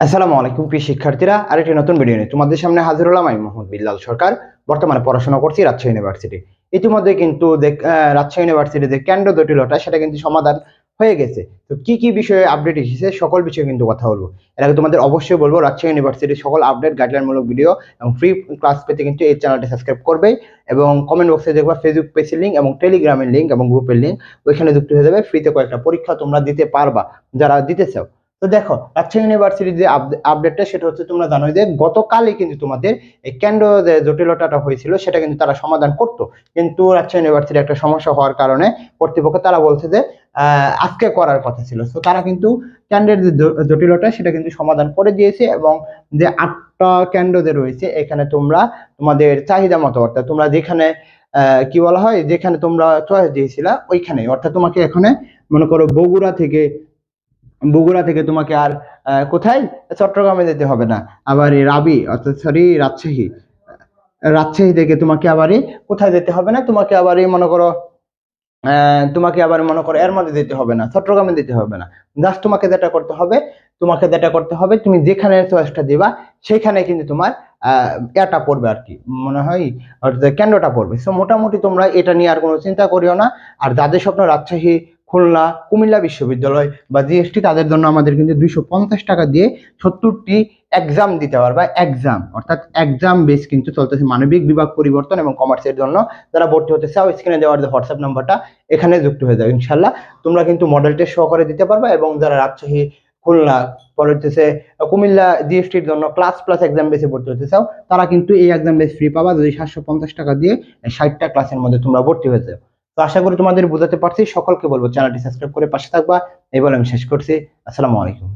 আসসালামু আলাইকুম, প্রিয় শিক্ষার্থীরা। আরেকটি নতুন ভিডিও নিয়ে তোমাদের সামনে হাজির হলাম আমি মোহাম্মদ বিল্লাল সরকার। বর্তমানে পড়াশোনা করছি রাজশাহী ইউনিভার্সিটি ইতিমধ্যে কিন্তু রাজশাহী ইউনিভার্সিটিতে কেন্দ্র জটিলতা সেটা কিন্তু সমাধান হয়ে গেছে। তো কি কি বিষয়ে আপডেট এসেছে, সকল বিষয়ে কিন্তু কথা বলব। এর আগে তোমাদের অবশ্যই বলব, রাজশাহী ইউনিভার্সিটির সকল আপডেট গাইডলাইনমূলক ভিডিও এবং ফ্রি ক্লাস পেতে কিন্তু এই চ্যানেলটি সাবস্ক্রাইব করবে এবং কমেন্ট বক্সে দেখবা ফেসবুক পেজের লিঙ্ক এবং টেলিগ্রামের লিঙ্ক এবং গ্রুপের লিঙ্ক ওইখানে যুক্ত হয়ে যাবে। ফ্রিতে কয়েকটা পরীক্ষা তোমরা দিতে পারবা, যারা দিতে চাও। তো দেখো রাজশাহী ইউনিভার্সিটির যে আপডেটটা সেটা হচ্ছে তোমরা জানো যে গতকালই কিন্তু তোমাদের এই কেন্দ্র যে জটিলতাটা হয়েছিল, সেটা কিন্তু তারা সমাধান করতো। কিন্তু রাজশাহী ইউনিভার্সিটির একটা সমস্যা হওয়ার কারণে কর্তৃপক্ষ তারা বলছে যে আজকে করার কথা ছিল। তো তারা কিন্তু কেন্দ্রের যে জটিলতা, সেটা কিন্তু সমাধান করে দিয়েছে এবং যে আটটা কেন্দ্র যে রয়েছে, এখানে তোমরা তোমাদের চাহিদা মতো অর্থাৎ তোমরা যেখানে কি বলা হয়? যেখানে তোমরা চয়েস দিয়েছিলা ওইখানে অর্থাৎ তোমাকে এখানে মনে করো বগুড়া থেকে বগুড়া থেকে তোমাকে আর কোথায়? চট্টগ্রামে যেতে হবে না। আবার রাবি, অর্থাৎ সরি, রাজশাহী। রাজশাহী থেকে তোমাকে আবার কোথায় যেতে হবে না? তোমাকে আবার মনে করো তোমাকে আবার মনে করো এর মধ্যে যেতে হবে না, চট্টগ্রামে যেতে হবে না। জাস্ট তোমাকে যেটা করতে হবে, তোমাকে যেটা করতে হবে, তুমি যেখানে চয়েসটা দিবা, সেখানে কিন্তু তোমার এটা পড়বে আর কি। মনে হয় কেন্দ্রটা পড়বে। সো মোটামুটি তোমরা এটা নিয়ে আর কোনো চিন্তা করিও না। আর যাদের স্বপ্ন রাজশাহী খুলনা, কুমিল্লা বিশ্ববিদ্যালয় বা জিএসটি তাদের জন্য আমাদের কিন্তু দুইশো পঞ্চাশ টাকা দিয়ে সত্তরটি এক্সাম দিতে পারবা এক্সাম অর্থাৎ এক্সাম বেস কিন্তু চলতেছে মানবিক বিভাগ পরিবর্তন এবং কমার্সের জন্য। যারা ভর্তি হতে চাও স্ক্রিনে দেওয়ার যে হোয়াটসঅ্যাপ নাম্বারটা, এখানে যুক্ত হয়ে যাবে ইনশাল্লাহ তোমরা কিন্তু মডেল টেস্ট সহকারে দিতে পারবা এবং যারা রাজশাহী, খুলনা পরে হচ্ছে কুমিল্লা জিএসটির জন্য ক্লাস প্লাস এক্সাম বেসে ভর্তি হতে চাও, তারা কিন্তু এই এক্সাম বেস ফ্রি পাবা। যদি সাতশো পঞ্চাশ টাকা দিয়ে ষাটটা ক্লাসের মধ্যে তোমরা ভর্তি হয়ে যাও। তো আশা করি তোমাদের বোঝাতে পারছি। সকলকে বলব চ্যানেলটি সাবস্ক্রাইব করে পাশে থাকবা। এবার আমি শেষ করছি। আসসালামু আলাইকুম।